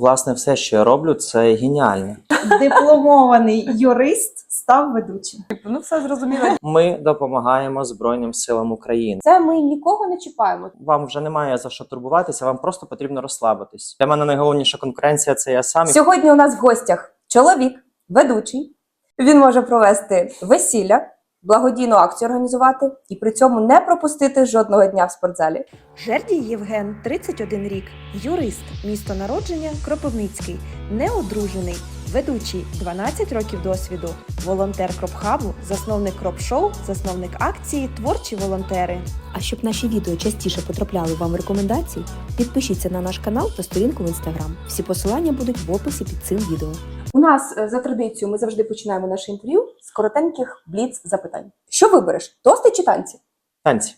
власне, все, що я роблю, це геніально. Дипломований юрист став ведучим. Ну, все зрозуміло. Ми допомагаємо Збройним силам України. Це ми нікого не чіпаємо. Вам вже немає за що турбуватися, вам просто потрібно розслабитись. Для мене найголовніша конкуренція це я сам. Сьогодні у нас в гостях чоловік, ведучий. Він може провести весілля, благодійну акцію організувати і при цьому не пропустити жодного дня в спортзалі. Жердій Євген, 31 рік, юрист, місто народження Кропивницький, неодружений, ведучий, 12 років досвіду, волонтер Кропхабу, засновник Кропшоу, засновник акції Творчі волонтери. А щоб наші відео частіше потрапляли вам в рекомендації, підпишіться на наш канал та сторінку в інстаграм. Всі посилання будуть в описі під цим відео. У нас е, за традицією ми завжди починаємо наше інтерв'ю з коротеньких бліц запитань. Що вибереш? Тости чи танці? Танці,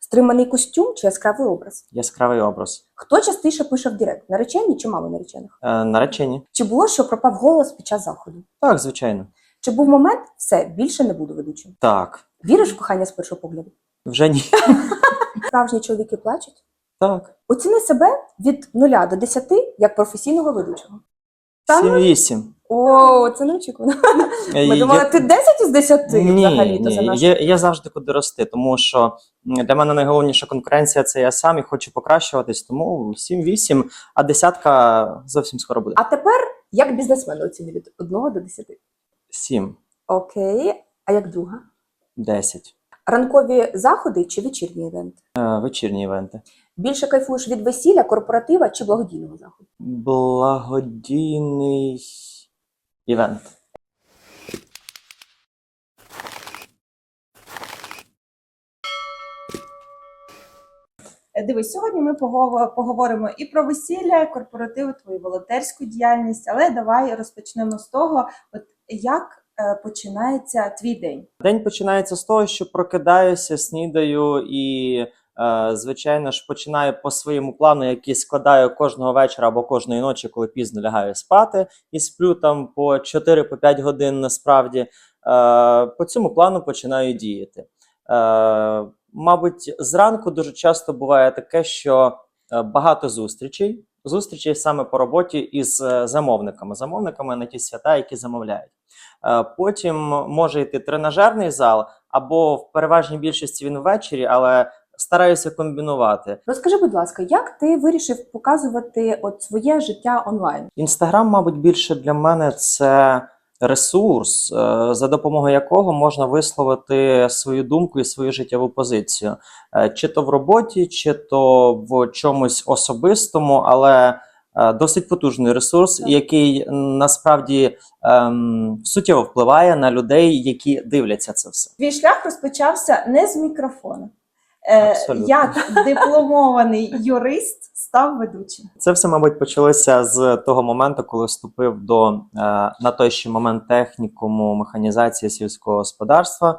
Стриманий костюм чи яскравий образ? яскравий образ. Хто частіше пише в Директ? Наречені чи мами наречених? Е, наречені. Чи було, що пропав голос під час заходу? Так, звичайно. Чи був момент, все, більше не буду ведучим? Так. Віриш в кохання з першого погляду? Вже ні. Справжні чоловіки плачуть? Так. Оціни себе від 0 до 10 як професійного ведучого. Та ну- 7-8. О, це неочікувано. Е, Ми думали, ти 10 із 10 взагалі то ні, за є, є завжди куди рости, тому що для мене найголовніша конкуренція це я сам і хочу покращуватись, тому 7-8, а десятка зовсім скоро буде. А тепер як бізнесмен оціни від 1 до 10? 7, Окей. А як друга? 10. Ранкові заходи чи вечірній івент? Е, вечірні івенти. Більше кайфуєш від весілля, корпоратива чи благодійного заходу? Благодійний івент. Е, Дивись, сьогодні ми погово- поговоримо і про весілля, корпоративи, твою волонтерську діяльність, але давай розпочнемо з того, от як е, починається твій день. День починається з того, що прокидаюся, снідаю і, звичайно ж, починаю по своєму плану, який складаю кожного вечора або кожної ночі, коли пізно лягаю спати, і сплю там по 4-5 годин насправді. Е, по цьому плану починаю діяти. Е, мабуть, зранку дуже часто буває таке, що е, багато зустрічей. Зустрічей саме по роботі із е, замовниками, замовниками на ті свята, які замовляють. Е, Потім може йти тренажерний зал, або в переважній більшості він ввечері, але стараюся комбінувати. Розкажи, будь ласка, як ти вирішив показувати от своє життя онлайн? Інстаграм, мабуть, більше для мене це ресурс, е, за допомогою якого можна висловити свою думку і свою життєву позицію, Е, чи то в роботі, чи то в чомусь особистому, але е, досить потужний ресурс, Так. який насправді ем, суттєво впливає на людей, які дивляться це все. Твій шлях розпочався не з мікрофона. Е, Абсолютно. Як дипломований юрист став ведучим? Це все, мабуть, почалося з того моменту, коли вступив до е, на той ще момент технікуму механізації сільського господарства е,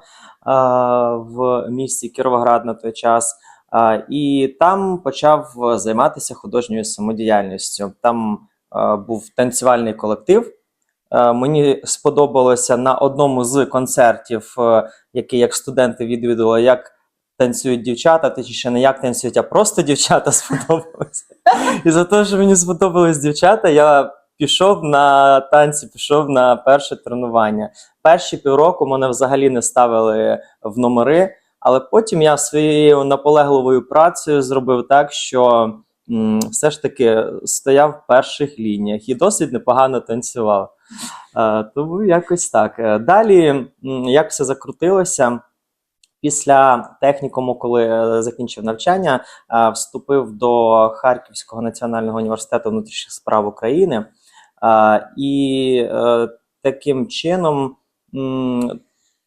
в місті Кіровоград на той час. І там почав займатися художньою самодіяльністю. Там був танцювальний колектив. Мені сподобалося на одному з концертів, який як студенти відвідували, як танцюють дівчата, точніше не як танцюють, а просто дівчата сподобалося. І за те, що мені сподобались дівчата, я пішов на танці, пішов на перше тренування. Перші півроку мене взагалі не ставили в номери, але потім я своєю наполегливою працею зробив так, що все ж таки стояв в перших лініях і досить непогано танцював. Е, тому якось так. Е, Далі, як все закрутилося. Після технікуму, коли е, закінчив навчання, е, вступив до Харківського національного університету внутрішніх справ України. Е, І таким чином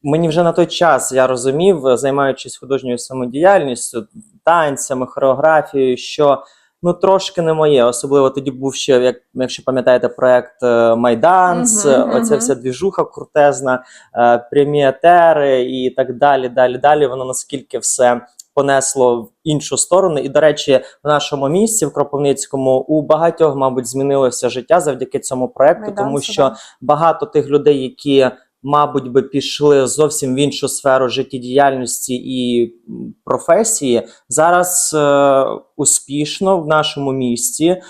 мені вже на той час я розумів, займаючись художньою самодіяльністю, танцями, хореографією, що ну трошки не моє. Особливо тоді був ще, як якщо пам'ятаєте, проект е, Майданс, Мгм, е, оця мгм. вся двіжуха крутезна е, прямі етери і так далі. Далі, далі воно наскільки все понесло в іншу сторону. І, до речі, в нашому місці в Кропивницькому у багатьох, мабуть, змінилося життя завдяки цьому проекту, тому що багато тих людей, які мабуть, би пішли зовсім в іншу сферу життєдіяльності і професії, зараз е, успішно в нашому місті е,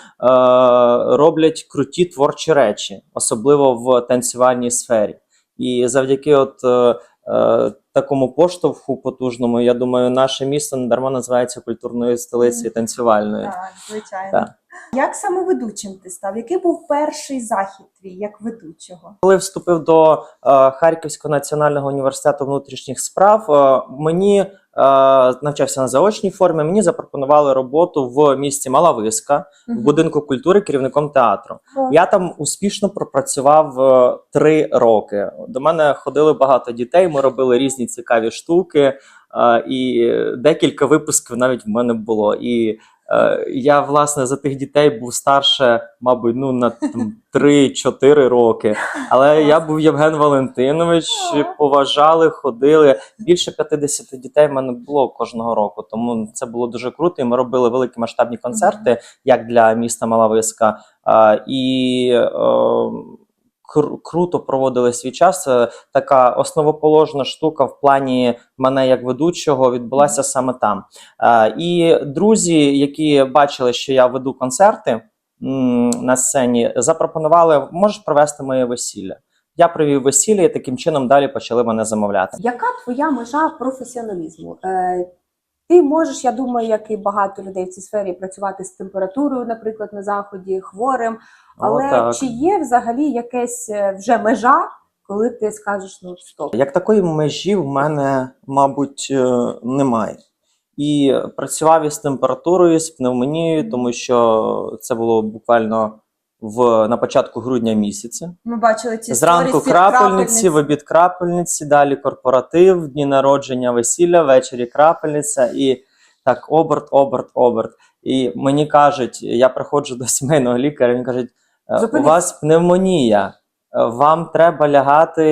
роблять круті творчі речі, особливо в танцювальній сфері. І завдяки от е, е, такому поштовху потужному, я думаю, наше місто не дарма називається культурною столицею танцювальною. Так, звичайно. Так. Як саме ведучим ти став? Який був перший захід твій як ведучого? Коли вступив до е, Харківського національного університету внутрішніх справ, е, мені е, навчався на заочній формі. Мені запропонували роботу в місті Малависка в будинку культури керівником театру. Я там успішно пропрацював три роки. До мене ходили багато дітей. Ми робили різні цікаві штуки, і декілька випусків навіть в мене було. І я власне за тих дітей був старше, мабуть, ну на там, 3-4 роки. Але я був Євген Валентинович, поважали, ходили. Більше 50 дітей в мене було кожного року. Тому це було дуже круто. І ми робили великі масштабні концерти, як для міста Малависка. І е, кру- круто проводили свій час. Це така основоположна штука в плані мене як ведучого відбулася саме там. Е, і друзі, які бачили, що я веду концерти на сцені, запропонували: можеш провести моє весілля. Я провів весілля, і таким чином далі почали мене замовляти. Яка твоя межа професіоналізму? Ти можеш, я думаю, як і багато людей в цій сфері, працювати з температурою, наприклад, на заході, хворим. Але О, так. чи є взагалі якась е, вже межа, коли ти скажеш ну стоп? Як такої межі в мене, мабуть, е, немає. І працював із температурою, з пневмонією, тому що це було буквально в, на початку грудня місяця. Ми бачили ці Зранку сторіс крапельниці, в обід крапельниці, далі корпоратив, дні народження, весілля, ввечері крапельниця і так оберт, оберт, оберт. І мені кажуть, я приходжу до сімейного лікаря, він каже, «Е, у вас пневмонія. е, Вам треба лягати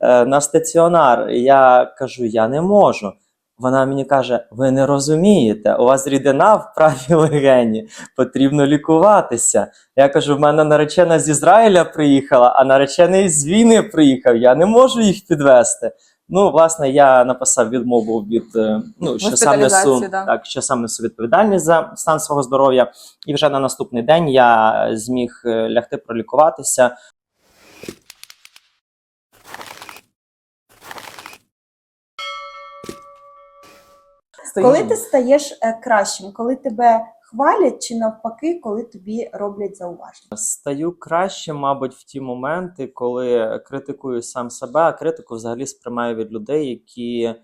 е, на стаціонар. Я кажу, я не можу. Вона мені каже: ви не розумієте, у вас рідина в правій легені, потрібно лікуватися. Я кажу: в мене наречена з Ізраїля приїхала, а наречений з війни приїхав. Я не можу їх підвести. Ну, власне, я написав відмову від е, ну, що сам несу да. так, що сам несу відповідальність за стан свого здоров'я. І вже на наступний день я е, зміг е, лягти пролікуватися. Коли ти стаєш е, кращим, коли тебе хвалять, чи навпаки, коли тобі роблять зауваження? Стаю краще, мабуть, в ті моменти, коли критикую сам себе, а критику взагалі сприймаю від людей, які е,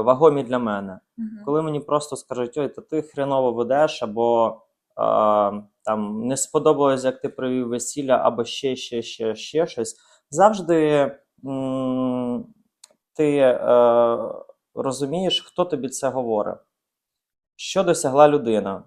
вагомі для мене. Коли мені просто скажуть, ой, то ти хреново ведеш, або е, там не сподобалось, як ти провів весілля, або ще, ще, ще, ще щось. Завжди м- ти е, розумієш, хто тобі це говорить, що досягла людина.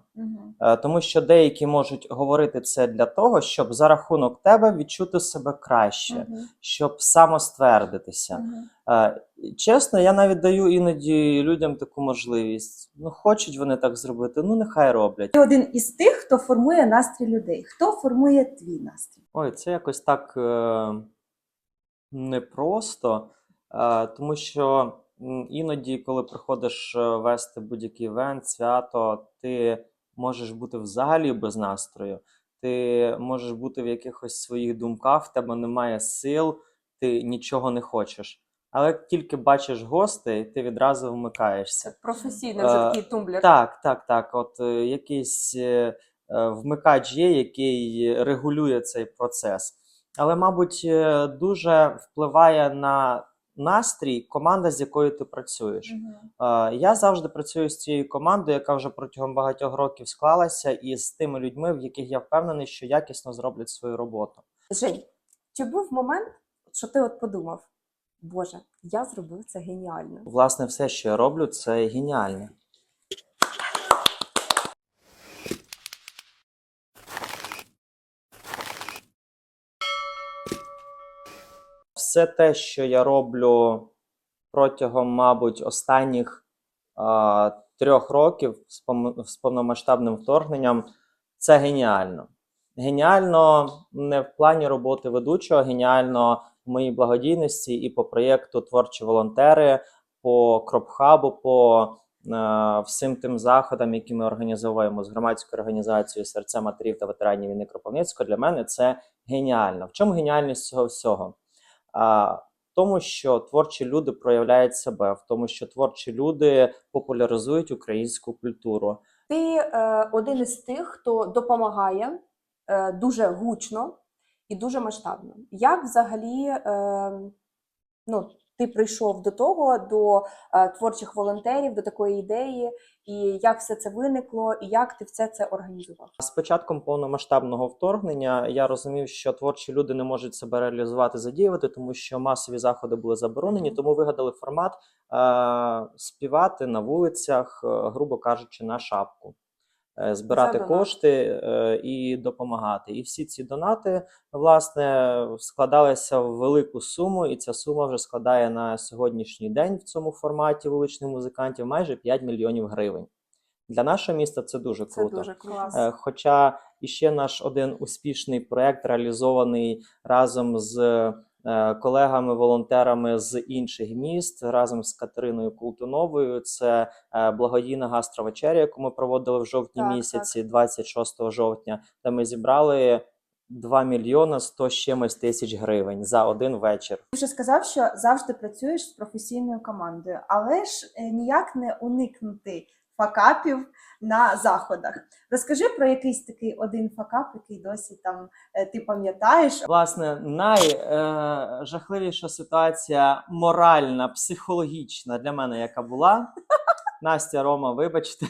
Е, Тому що деякі можуть говорити це для того, щоб за рахунок тебе відчути себе краще, Мгм. щоб самоствердитися. Е, Чесно, я навіть даю іноді людям таку можливість. Ну, хочуть вони так зробити, ну нехай роблять. Ти один із тих, хто формує настрій людей. Хто формує твій настрій? Ой, це якось так е, непросто, е, тому що іноді, коли приходиш е, вести будь-який івент, свято, ти можеш бути взагалі без настрою. Ти можеш бути в якихось своїх думках, в тебе немає сил, ти нічого не хочеш. Але як тільки бачиш гостей, ти відразу вмикаєшся. Професійний Е, вже такий тумблер. Так, так, так. От е, якийсь вмикач є, який регулює цей процес. Але, мабуть, дуже впливає на настрій команда, з якою ти працюєш. Е, Я завжди працюю з цією командою, яка вже протягом багатьох років склалася, і з тими людьми, в яких я впевнений, що якісно зроблять свою роботу. Жень, чи був момент, що ти от подумав, Боже, я зробив це геніально. Власне, все, що я роблю, це геніальне. Все те, що я роблю протягом, мабуть, останніх а, трьох років з повномасштабним вторгненням, це геніально. Геніально не в плані роботи ведучого, геніально в моїй благодійності і по проєкту Творчі волонтери, по Кропхабу, по е, всім тим заходам, які ми організовуємо з громадською організацією Серця матерів та ветеранів війни Кропивницького, для мене це геніально. В чому геніальність цього всього? В тому, що творчі люди проявляють себе, в тому, що творчі люди популяризують українську культуру. Ти е, один із тих, хто допомагає е, дуже гучно і дуже масштабно. Як взагалі е, ну, ти прийшов до того, до е, творчих волонтерів, до такої ідеї, і як все це виникло, і як ти все це організував? З початком повномасштабного вторгнення я розумів, що творчі люди не можуть себе реалізувати, задіювати, тому що масові заходи були заборонені. Тому вигадали формат е- співати на вулицях, е, грубо кажучи, на шапку. Е, Збирати донат. кошти е, і допомагати. І всі ці донати власне складалися в велику суму, і ця сума вже складає на сьогоднішній день в цьому форматі вуличних музикантів майже 5 мільйонів гривень. Для нашого міста це дуже Це круто. дуже класно. Е, Хоча іще наш один успішний проект реалізований разом з колегами-волонтерами з інших міст, разом з Катериною Култуновою. Це е, благодійна гастровечеря, яку ми проводили в жовтні Так, місяці, 26 жовтня, де ми зібрали 2 мільйона 100 з чимось тисяч гривень за один вечір. Ти вже сказав, що завжди працюєш з професійною командою, але ж е, ніяк не уникнути факапів на заходах. Розкажи про якийсь такий один факап, який досі там е, ти пам'ятаєш. Власне, найжахливіша ситуація моральна, психологічна для мене, яка була. Настя, Рома, вибачте,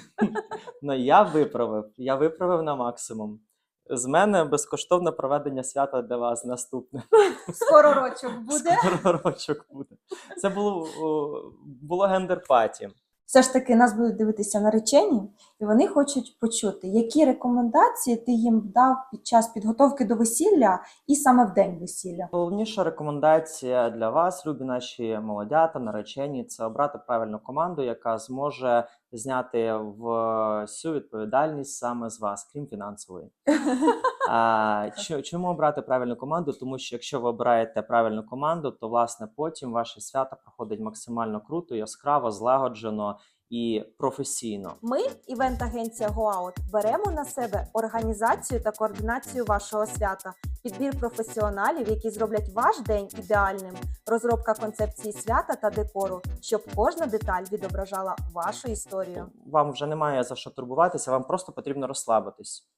ну я виправив. Я виправив на максимум. З мене безкоштовне проведення свята для вас наступне. Скоро рочок буде. Скоро рочок буде. Це було, було гендер-паті. Все ж таки нас будуть дивитися наречені, і вони хочуть почути, які рекомендації ти їм дав під час підготовки до весілля і саме в день весілля. Головніша рекомендація для вас, любі наші молодята, наречені, це обрати правильну команду, яка зможе зняти в всю відповідальність саме з вас, крім фінансової. А, чому обрати правильну команду? Тому що якщо ви обираєте правильну команду, то власне потім ваше свято проходить максимально круто, яскраво, злагоджено і професійно. Ми, івент-агенція GoOut, беремо на себе організацію та координацію вашого свята, підбір професіоналів, які зроблять ваш день ідеальним, розробка концепції свята та декору, щоб кожна деталь відображала вашу історію. Вам вже немає за що турбуватися, вам просто потрібно розслабитись.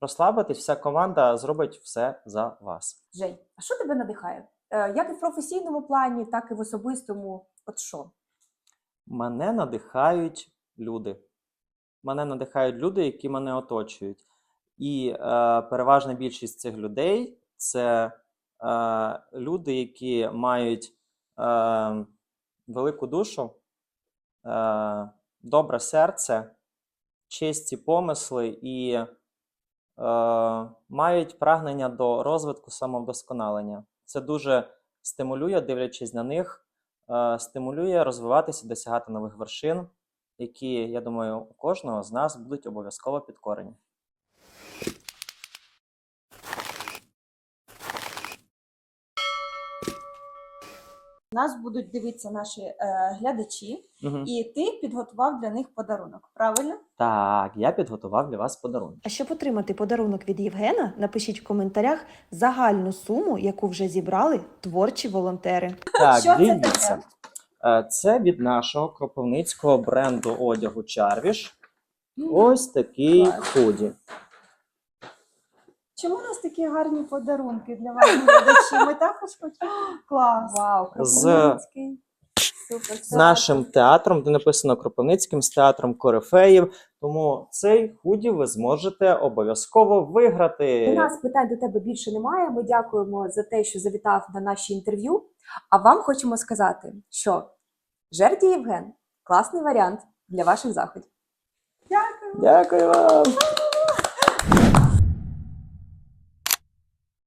Розслабитись, вся команда зробить все за вас. Жень, а що тебе надихає? Е, Як і в професійному плані, так і в особистому. От що? Мене надихають люди. Мене надихають люди, які мене оточують. І е, переважна більшість цих людей це е, люди, які мають е, велику душу, е, добре серце, чисті помисли і е, мають прагнення до розвитку самовдосконалення. Це дуже стимулює, дивлячись на них, стимулює розвиватися, досягати нових вершин, які, я думаю, у кожного з нас будуть обов'язково підкорені. Нас будуть дивитися наші е, глядачі, Мгм. і ти підготував для них подарунок. Правильно? Так, я підготував для вас подарунок. А щоб отримати подарунок від Євгена, напишіть в коментарях загальну суму, яку вже зібрали творчі волонтери. Так, Що це таке? Е, Це від нашого кропивницького бренду одягу Чарвіш. Ось такий Клас. худі. Чому у нас такі гарні подарунки для вас, глядачі? Ми також хочемо. Клас. Вау, Кропивницький. Супер. З нашим театром, де написано Кропивницьким, з театром Корифеїв. Тому цей худі ви зможете обов'язково виграти. У нас питань до тебе більше немає. Ми дякуємо за те, що завітав на наші інтерв'ю. А вам хочемо сказати, що Жерді Євген класний варіант для ваших заходів. Дякую. Дякую вам!